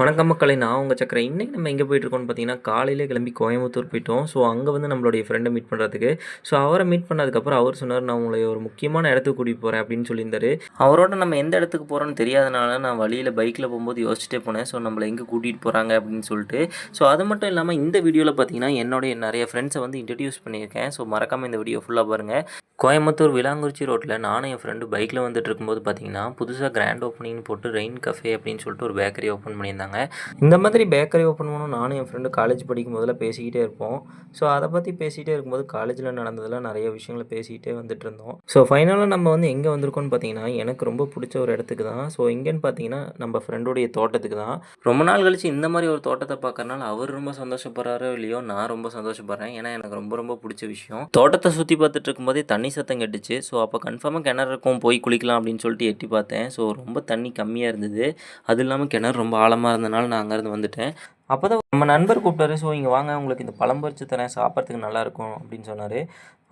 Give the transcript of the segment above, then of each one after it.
வணக்கம் மக்களை நான் உங்கள் சக்கரை. இன்றைக்கி நம்ம எங்கே போயிட்டுருக்கோம்னு பார்த்தீங்கன்னா காலையிலே கிளம்பி கோயம்புத்தூர் போயிட்டோம். ஸோ அங்கே வந்து நம்மளுடைய ஃப்ரெண்டை மீட் பண்ணுறதுக்கு ஸோ அவரை மீட் பண்ணதுக்கப்புறம் அவர் சொன்னார் நான் உங்களை ஒரு முக்கியமான இடத்துக்கு கூட்டிகிட்டு போகிறேன் அப்படின்னு சொல்லியிருந்தாரு. அவரோட நம்ம எந்த இடத்துக்கு போகிறோன்னு தெரியாதனால நான் வழியில் பைக்கில் போகும்போது யோசிச்சுட்டே போனேன். ஸோ நம்மளை எங்கே கூட்டிகிட்டு போகிறாங்க அப்படின்னு சொல்லிட்டு. ஸோ அது மட்டும் இல்லாமல் இந்த வீடியோவில் பார்த்தீங்கன்னா என்னுடைய நிறைய ஃப்ரெண்ட்ஸை வந்து இன்ட்ரடியூஸ் பண்ணியிருக்கேன். ஸோ மறக்காமல் இந்த வீடியோ ஃபுல்லாக பாருங்கள் கோயம்புத்தூர் விலாங்குறிச்சி ரோட்டில் நானும் என் ஃப்ரெண்டு பைக்கில் வந்துட்டு இருக்கும்போது பார்த்தீங்கன்னா புதுசாக கிராண்ட் ஓப்பனிங்னு போட்டு ரெயின் கஃபே அப்படின்னு சொல்லிட்டு ஒரு பேக்கரி ஓப்பன் பண்ணியிருந்தாங்க. இந்த மாதிரி பேக்கரி ஓப்பன் பண்ணணும் நானும் என் ஃப்ரெண்டு காலேஜ் படிக்கும் போதெல்லாம் பேசிக்கிட்டே இருப்போம். ஸோ அதை பற்றி பேசிகிட்டே இருக்கும்போது காலேஜில் நடந்ததெல்லாம் நிறைய விஷயங்களை பேசிக்கிட்டே வந்துட்டு இருந்தோம். ஸோ ஃபைனலாக நம்ம வந்து எங்கே வந்திருக்கோம்னு பார்த்தீங்கன்னா எனக்கு ரொம்ப பிடிச்ச ஒரு இடத்துக்கு தான். ஸோ எங்கேன்னு பார்த்தீங்கன்னா நம்ம ஃப்ரெண்டுடைய தோட்டத்துக்கு தான். ரொம்ப நாள் கழிச்சு இந்த மாதிரி ஒரு தோட்டத்தை பார்க்கறனால அவர் ரொம்ப சந்தோஷப்படுறாரோ இல்லையோ நான் ரொம்ப சந்தோஷப்படுறேன். ஏன்னா எனக்கு ரொம்ப ரொம்ப பிடிச்ச விஷயம். தோட்டத்தை சுற்றி பார்த்துட்டு இருக்கும்போதே தண்ணி சத்தம் கெட்டுச்சு. ஸோ அப்போ கன்ஃபார்மாக கிணறு இருக்கும் போய் குளிக்கலாம் அப்படின்னு சொல்லிட்டு எட்டி பார்த்தேன். ஸோ ரொம்ப தண்ணி கம்மியாக இருந்தது. அது இல்லாமல் கிணறு ரொம்ப ஆழமாக இருந்தனால நான் அங்கேருந்து வந்துட்டேன். அப்போ தான் நம்ம நண்பர் கூப்பிட்டாரு. ஸோ இங்கே வாங்க உங்களுக்கு இந்த பழம் பறிச்சு தரேன். சாப்பிட்றதுக்கு நல்லாயிருக்கும் அப்படின்னு சொன்னார்.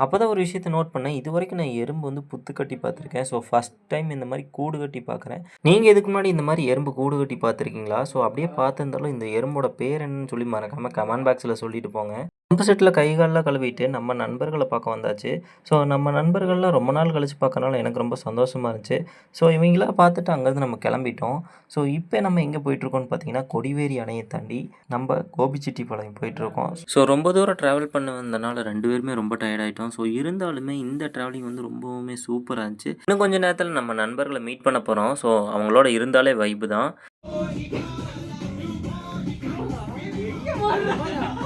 அப்போ தான் ஒரு விஷயத்தை நோட் பண்ணேன். இது வரைக்கும் நான் எறும்பு வந்து புத்து கட்டி பார்த்துருக்கேன். ஸோ ஃபஸ்ட் டைம் இந்த மாதிரி கூடு கட்டி பார்க்குறேன். நீங்கள் இதுக்கு முன்னாடி இந்த மாதிரி எறும்பு கூடு கட்டி பார்த்துருக்கீங்களா? ஸோ அப்படியே பார்த்துருந்தாலும் இந்த எறும்போட பேர் என்னன்னு சொல்லி மறக்காமல் கமெண்ட் பாக்ஸில் சொல்லிட்டு போங்க. பம்பு செட்டில் கை காலெலாம் கழுவிட்டு நம்ம நண்பர்களை பார்க்க வந்தாச்சு. ஸோ நம்ம நண்பர்கள்லாம் ரொம்ப நாள் கழித்து பார்க்கறனால எனக்கு ரொம்ப சந்தோஷமாக இருந்துச்சு. ஸோ இவங்களாம் பார்த்துட்டு அங்கேருந்து நம்ம கிளம்பிட்டோம். ஸோ இப்போ நம்ம எங்கே போயிட்டுருக்கோம்னு பார்த்தீங்கன்னா கொடிவேரி அணையை தாண்டி நம்ம கோபிச்செட்டிப்பாளையம் போயிட்டுருக்கோம். ஸோ ரொம்ப தூரம் ட்ராவல் பண்ண வந்தனால ரெண்டு பேருமே ரொம்ப டயர்ட் ஆகிட்டோம் ஸோ இருந்தாலுமே இந்த ட்ராவலிங் வந்து ரொம்பவுமே சூப்பராக இருந்துச்சு. இன்னும் கொஞ்சம் நேரத்தில் நம்ம நண்பர்களை மீட் பண்ண போகிறோம் ஸோ அவங்களோட இருந்தாலே வைப்பு தான்.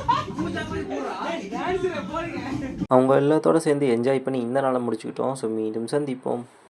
அவங்க எல்லாத்தோட சேர்ந்து என்ஜாய் பண்ணி இந்த நாளை முடிச்சுக்கிட்டோம். ஸோ மீண்டும் சந்திப்போம்.